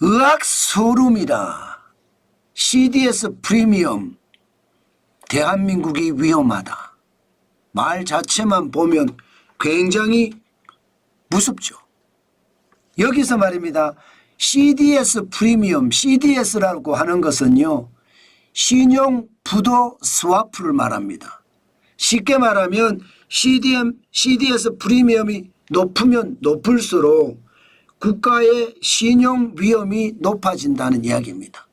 의학 소름이다. CDS 프리미엄. 대한민국이 위험하다. 말 자체만 보면 굉장히 무섭죠. 여기서 말입니다. CDS 프리미엄, CDS라고 하는 것은요, 신용 부도 스와프를 말합니다. 쉽게 말하면 CDM, CDS 프리미엄이 높으면 높을수록 국가의 신용 위험이 높아진다는 이야기입니다.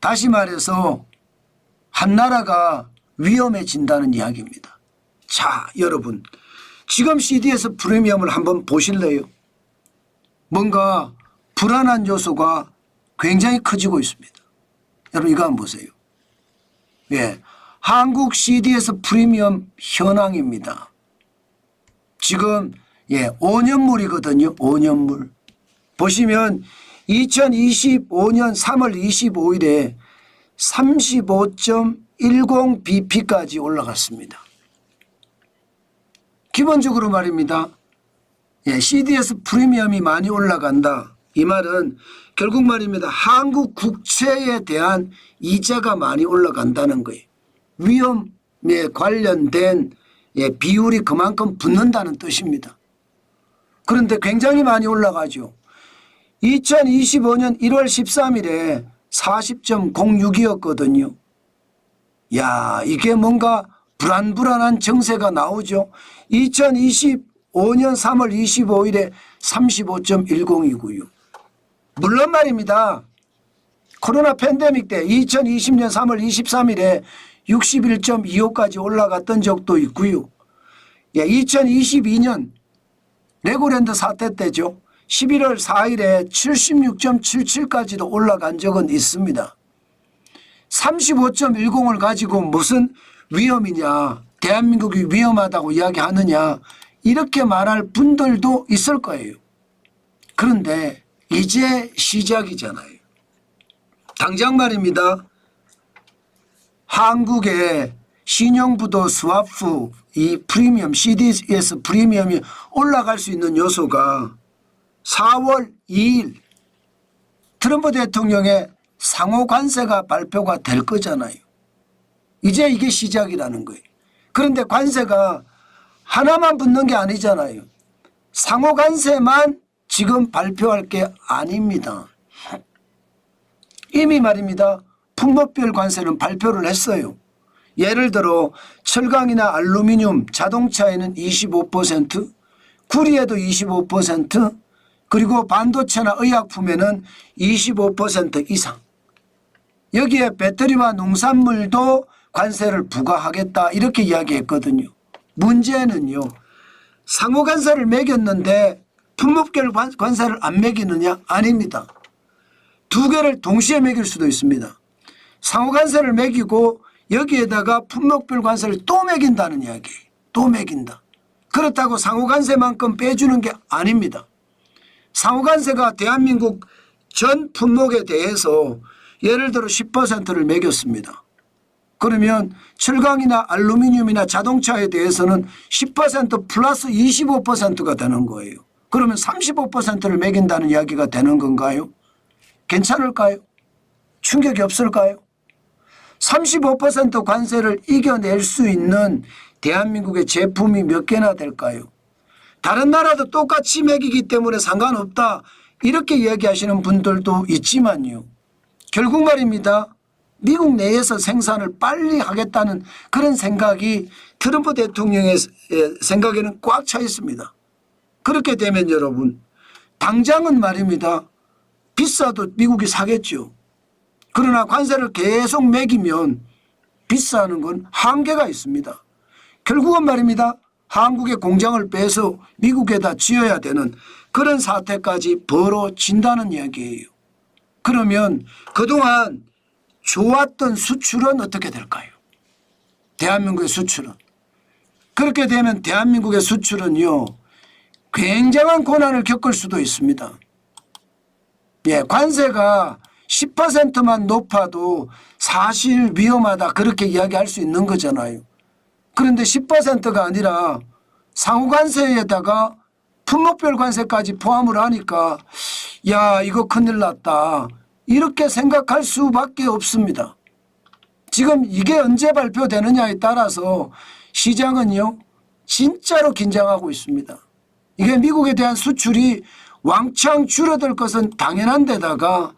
다시 말해서 한 나라가 위험해진다는 이야기입니다. 자, 여러분. 지금 CDS 프리미엄을 한번 보실래요? 뭔가 불안한 요소가 굉장히 커지고 있습니다. 여러분 이거 한번 보세요. 예. 한국 CDS 프리미엄 현황입니다. 지금 예, 5년물이거든요. 5년물. 보시면 2025년 3월 25일에 35.10 BP까지 올라갔습니다. 기본적으로 말입니다. 예, CDS 프리미엄이 많이 올라간다. 이 말은 결국 말입니다. 한국 국채에 대한 이자가 많이 올라간다는 거예요. 위험에 관련된 예, 비율이 그만큼 붙는다는 뜻입니다. 그런데 굉장히 많이 올라가죠. 2025년 1월 13일에 40.06이었거든요. 야, 이게 뭔가 불안불안한 정세가 나오죠. 2025년 3월 25일에 35.10이고요. 물론 말입니다. 코로나 팬데믹 때 2020년 3월 23일에 61.25까지 올라갔던 적도 있고요. 예, 2022년 레고랜드 사태 때죠. 11월 4일에 76.77까지도 올라간 적은 있습니다. 35.10을 가지고 무슨 위험이냐, 대한민국이 위험하다고 이야기하느냐, 이렇게 말할 분들도 있을 거예요. 그런데 이제 시작이잖아요. 당장 말입니다. 한국의 신용부도 스와프 이 프리미엄 CDS 프리미엄이 올라갈 수 있는 요소가 4월 2일 트럼프 대통령의 상호 관세가 발표가 될 거잖아요. 이제 이게 시작이라는 거예요. 그런데 관세가 하나만 붙는 게 아니잖아요. 상호 관세만 지금 발표할 게 아닙니다. 이미 말입니다. 품목별 관세는 발표를 했어요. 예를 들어 철강이나 알루미늄, 자동차에는 25%, 구리에도 25%, 그리고 반도체나 의약품에는 25% 이상. 여기에 배터리와 농산물도 관세를 부과하겠다 이렇게 이야기했거든요. 문제는요. 상호 관세를 매겼는데 품목별 관- 관세를 안 매기느냐? 아닙니다. 두 개를 동시에 매길 수도 있습니다. 상호 관세를 매기고 여기에다가 품목별 관세를 또 매긴다는 이야기예요. 또 매긴다. 그렇다고 상호 관세만큼 빼주는 게 아닙니다. 상호 관세가 대한민국 전 품목에 대해서 예를 들어 10%를 매겼습니다. 그러면 철강이나 알루미늄이나 자동차에 대해서는 10% 플러스 25%가 되는 거예요. 그러면 35%를 매긴다는 이야기가 되는 건가요? 괜찮을까요? 충격이 없을까요? 35% 관세를 이겨낼 수 있는 대한민국의 제품이 몇 개나 될까요? 다른 나라도 똑같이 매기기 때문에 상관없다. 이렇게 이야기하시는 분들도 있지만요. 결국 말입니다. 미국 내에서 생산을 빨리 하겠다는 그런 생각이 트럼프 대통령의 생각에는 꽉 차 있습니다. 그렇게 되면 여러분, 당장은 말입니다. 비싸도 미국이 사겠죠. 그러나 관세를 계속 매기면 비싸는 건 한계가 있습니다. 결국은 말입니다. 한국의 공장을 빼서 미국에다 지어야 되는 그런 사태까지 벌어진다는 이야기예요. 그러면 그동안 좋았던 수출은 어떻게 될까요? 대한민국의 수출은. 그렇게 되면 대한민국의 수출은요, 굉장한 고난을 겪을 수도 있습니다. 예, 관세가 10%만 높아도 사실 위험하다 그렇게 이야기할 수 있는 거잖아요. 그런데 10%가 아니라 상호관세에다가 품목별 관세까지 포함을 하니까 야 이거 큰일 났다 이렇게 생각할 수밖에 없습니다. 지금 이게 언제 발표되느냐에 따라서 시장은요 진짜로 긴장하고 있습니다. 이게 미국에 대한 수출이 왕창 줄어들 것은 당연한 데다가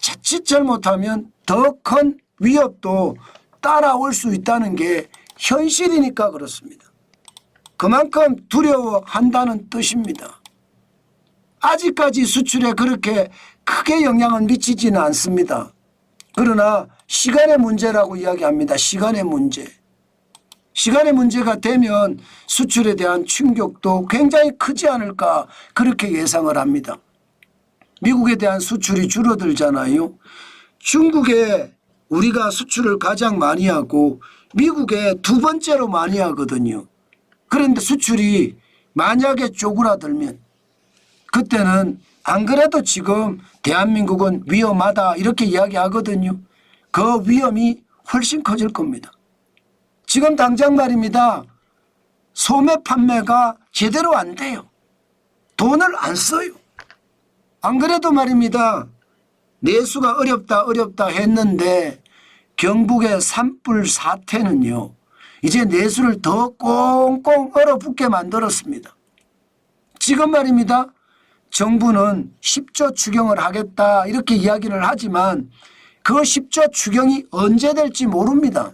자칫 잘못하면 더 큰 위협도 따라올 수 있다는 게 현실이니까 그렇습니다. 그만큼 두려워한다는 뜻입니다. 아직까지 수출에 그렇게 크게 영향은 미치지는 않습니다. 그러나 시간의 문제라고 이야기합니다. 시간의 문제. 시간의 문제가 되면 수출에 대한 충격도 굉장히 크지 않을까 그렇게 예상을 합니다. 미국에 대한 수출이 줄어들잖아요. 중국에 우리가 수출을 가장 많이 하고 미국에 두 번째로 많이 하거든요. 그런데 수출이 만약에 쪼그라들면 그때는 안 그래도 지금 대한민국은 위험하다 이렇게 이야기하거든요. 그 위험이 훨씬 커질 겁니다. 지금 당장 말입니다. 소매 판매가 제대로 안 돼요. 돈을 안 써요. 안 그래도 말입니다. 내수가 어렵다 어렵다 했는데 경북의 산불 사태는요. 이제 내수를 더 꽁꽁 얼어붙게 만들었습니다. 지금 말입니다. 정부는 10조 추경을 하겠다 이렇게 이야기를 하지만 그 10조 추경이 언제 될지 모릅니다.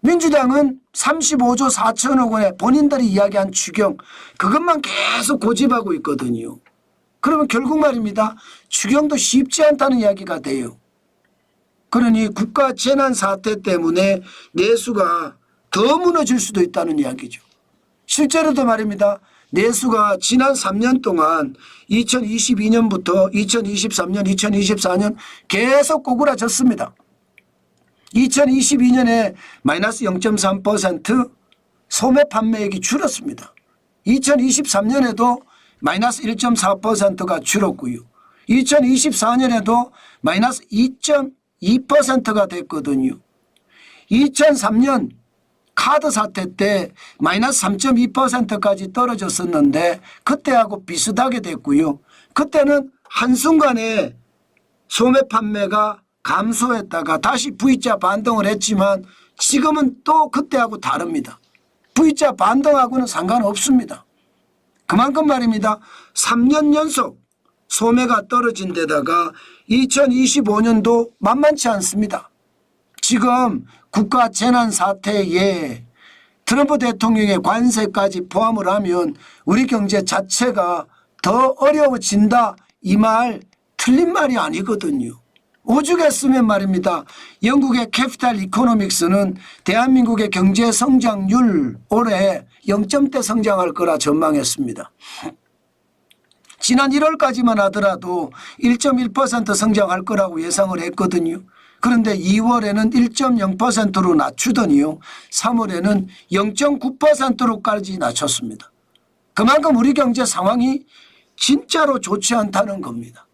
민주당은 35조 4천억 원에 본인들이 이야기한 추경 그것만 계속 고집하고 있거든요. 그러면 결국 말입니다. 추경도 쉽지 않다는 이야기가 돼요. 그러니 국가 재난 사태 때문에 내수가 더 무너질 수도 있다는 이야기죠. 실제로도 말입니다. 내수가 지난 3년 동안 2022년부터 2023년, 2024년 계속 꼬꾸라졌습니다. 2022년에 마이너스 0.3% 소매 판매액이 줄었습니다. 2023년에도 마이너스 1.4%가 줄었고요. 2024년에도 마이너스 2.2%가 됐거든요. 2003년 카드 사태 때 마이너스 3.2%까지 떨어졌었는데 그때하고 비슷하게 됐고요. 그때는 한순간에 소매 판매가 감소했다가 다시 V자 반등을 했지만 지금은 또 그때하고 다릅니다. V자 반등하고는 상관없습니다. 그만큼 말입니다. 3년 연속 소매가 떨어진 데다가 2025년도 만만치 않습니다. 지금 국가 재난 사태에 트럼프 대통령의 관세까지 포함을 하면 우리 경제 자체가 더 어려워진다 이 말 틀린 말이 아니거든요. 오죽했으면 말입니다. 영국의 캐피탈 이코노믹스는 대한민국의 경제 성장률 올해 0점대 성장할 거라 전망했습니다. 지난 1월까지만 하더라도 1.1% 성장할 거라고 예상을 했거든요. 그런데 2월에는 1.0%로 낮추더니요. 3월에는 0.9%로까지 낮췄습니다. 그만큼 우리 경제 상황이 진짜로 좋지 않다는 겁니다.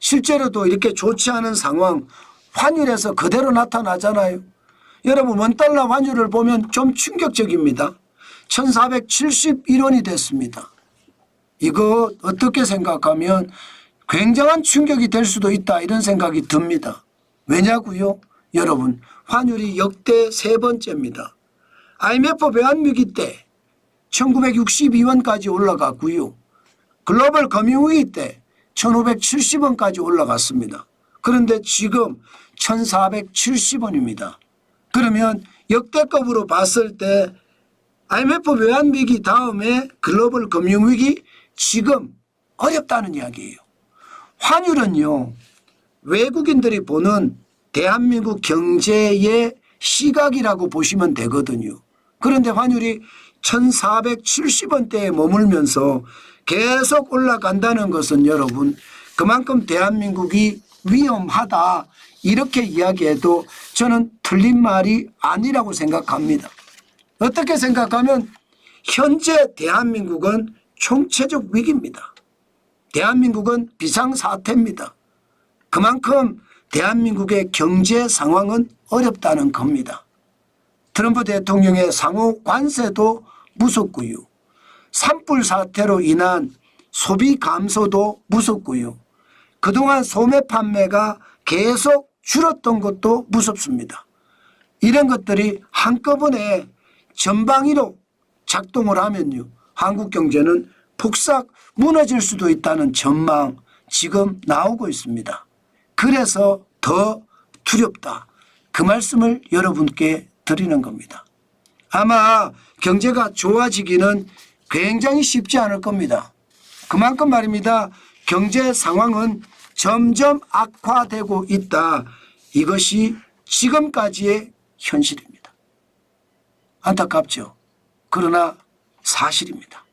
실제로도 이렇게 좋지 않은 상황 환율에서 그대로 나타나잖아요. 여러분 원달러 환율을 보면 좀 충격적입니다. 1471원이 됐습니다. 이거 어떻게 생각하면 굉장한 충격이 될 수도 있다 이런 생각이 듭니다. 왜냐고요? 여러분 환율이 역대 세 번째입니다. IMF 외환위기 때 1962원까지 올라갔고요. 글로벌 금융위기 때 1570원까지 올라갔습니다. 그런데 지금 1470원입니다. 그러면 역대급으로 봤을 때 IMF 외환위기 다음에 글로벌 금융위기 지금 어렵다는 이야기예요. 환율은요. 외국인들이 보는 대한민국 경제의 시각이라고 보시면 되거든요. 그런데 환율이 1470원대에 머물면서 계속 올라간다는 것은 여러분 그만큼 대한민국이 위험하다 이렇게 이야기해도 저는 틀린 말이 아니라고 생각합니다. 어떻게 생각하면 현재 대한민국은 총체적 위기입니다. 대한민국은 비상사태입니다. 그만큼 대한민국의 경제 상황은 어렵다는 겁니다. 트럼프 대통령의 상호 관세도 무섭고요. 산불 사태로 인한 소비 감소도 무섭고요. 그동안 소매 판매가 계속 줄었던 것도 무섭습니다. 이런 것들이 한꺼번에 전방위로 작동을 하면요. 한국 경제는 폭삭 무너질 수도 있다는 전망 지금 나오고 있습니다. 그래서 더 두렵다. 그 말씀을 여러분께 드리는 겁니다. 아마 경제가 좋아지기는 굉장히 쉽지 않을 겁니다. 그만큼 말입니다. 경제 상황은 점점 악화되고 있다. 이것이 지금까지의 현실입니다. 안타깝죠. 그러나 사실입니다.